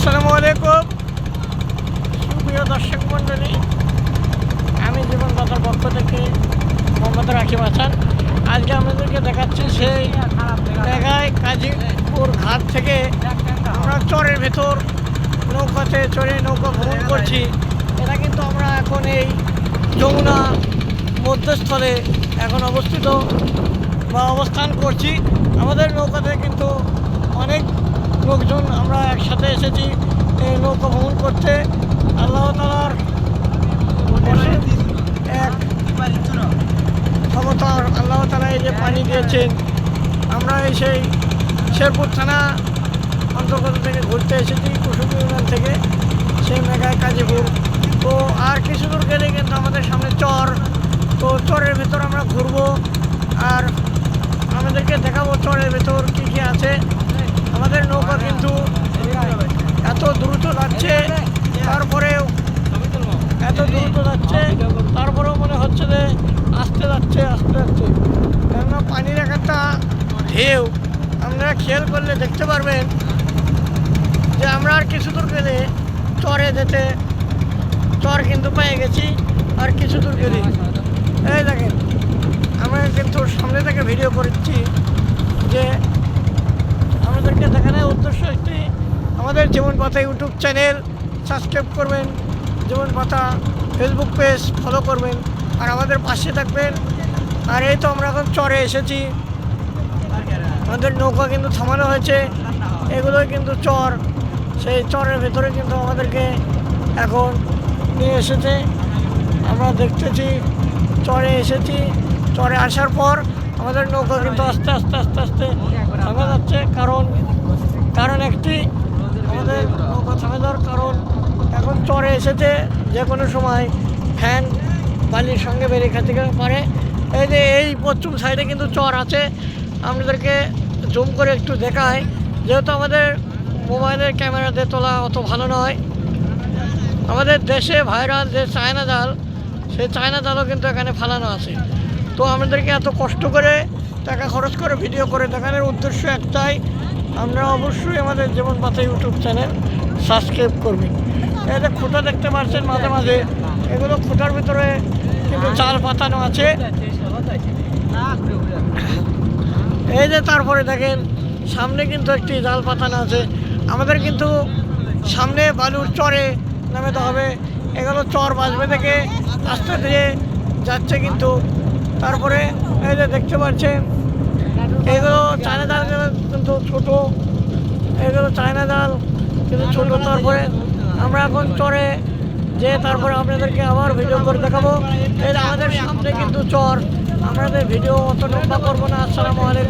আসসালামু আলাইকুম সুপ্রিয় দর্শক মণ্ডলী, আমি জীবন দাতার পক্ষ থেকে মোহাম্মদ রাকিব হাসান আজকে আমাদেরকে দেখাচ্ছি সেই জায়গায় কাজীপুর ঘাট থেকে আমরা চরের ভেতর নৌকাতে চড়ে নৌকা ভ্রমণ করছি। এটা কিন্তু আমরা এখন এই যমুনা মধ্যস্থলে এখন অবস্থিত বা অবস্থান করছি। আমাদের নৌকাতে কিন্তু অনেক লোকজন আমরা একসাথে এসেছি এই নৌকা ভ্রমণ করতে। আল্লাহ তালার এক ক্ষমতার আল্লাহ তালা এই যে পানি দিয়েছেন। আমরা এই সেই শেরপুর থানা অন্তর্গত থেকে ঘুরতে এসেছি কুসুম ইউনিয়ন থেকে সেই মেঘায় কাজীপুর। তো আর কিছু দূর গেলে কিন্তু আমাদের সামনে চর। তো চরের ভেতর আমরা ঘুরবো। আর আমাদেরকে দেখাবো চরের ভেতর কী কী আছে। আমাদের নৌকা কিন্তু এত দ্রুত যাচ্ছে, তারপরেও এত দ্রুত যাচ্ছে, তারপরেও মনে হচ্ছে যে আস্তে যাচ্ছে আস্তে যাচ্ছে। কেননা পানির এক একটা ঢেউ, আপনারা খেয়াল করলে দেখতে পারবেন যে আমরা আর কিছু দূর গেলে চরে যেতে, চর কিন্তু পেয়ে গেছি আর কিছু দূর গেলে। এই দেখেন, আমরা কিন্তু সামনে থেকে ভিডিও করছি যে আমাদেরকে দেখানোর উদ্দেশ্য একটি আমাদের জীবন পাতা ইউটিউব চ্যানেল সাবস্ক্রাইব করবেন জীবন পাতা ফেসবুক পেজ ফলো করবেন, আর আমাদের পাশে থাকবেন। আর এই তো আমরা এখন চরে এসেছি। আমাদের নৌকা কিন্তু থামানো হয়েছে। এগুলোই কিন্তু চর। সেই চরের ভেতরে কিন্তু আমাদেরকে এখন নিয়ে এসেছে। আমরা দেখতেছি, চরে এসেছি। চরে আসার পর আমাদের নৌকা কিন্তু আস্তে আস্তে আস্তে আস্তে থামে যাচ্ছে। কারণ কারণ একটি, আমাদের নৌকা থামে যাওয়ার কারণ। এখন চরে এসেছে যে কোনো সময় ফ্যান, বালির সঙ্গে বেরিয়ে খেতে পারে। এই যে এই পশ্চিম সাইডে কিন্তু চর আছে। আপনাদেরকে জুম করে একটু দেখায় যেহেতু আমাদের মোবাইলের ক্যামেরাতে তোলা অত ভালো নয়, আমাদের দেশে ভাইরাল যে চায়না জাল, সেই চায়না জালও কিন্তু এখানে ফালানো আছে। তো আমাদেরকে এত কষ্ট করে টাকা খরচ করে ভিডিও করে দেখানোর উদ্দেশ্য একটাই আমরা অবশ্যই আমাদের জীবন পাতা ইউটিউব চ্যানেল সাবস্ক্রাইব করবেন। যে খুঁটা দেখতে পাচ্ছেন মাঝে মাঝে, এগুলো খুঁটার ভিতরে কিন্তু চাল পাতানো আছে। এই যে তারপরে দেখেন, সামনে কিন্তু একটি জাল পাতানো আছে। আমাদের কিন্তু সামনে বালুর চরে নামতে হবে। এগুলো চর বাজবে থেকে আস্তে ধীরে যাচ্ছে কিন্তু তারপরে এই যে দেখতে পাচ্ছেন, এগুলো চায়না ডাল কিন্তু ছোট, এগুলো চায়না ডাল কিন্তু ছোট। তারপরে আমরা এখন চরে যে তারপরে আপনাদেরকে আবার ভিডিও করে দেখাবো। এই আমাদের সামনে কিন্তু চর আমাদের ভিডিও অত লম্বা করব না, আসসালামু আলাইকুম।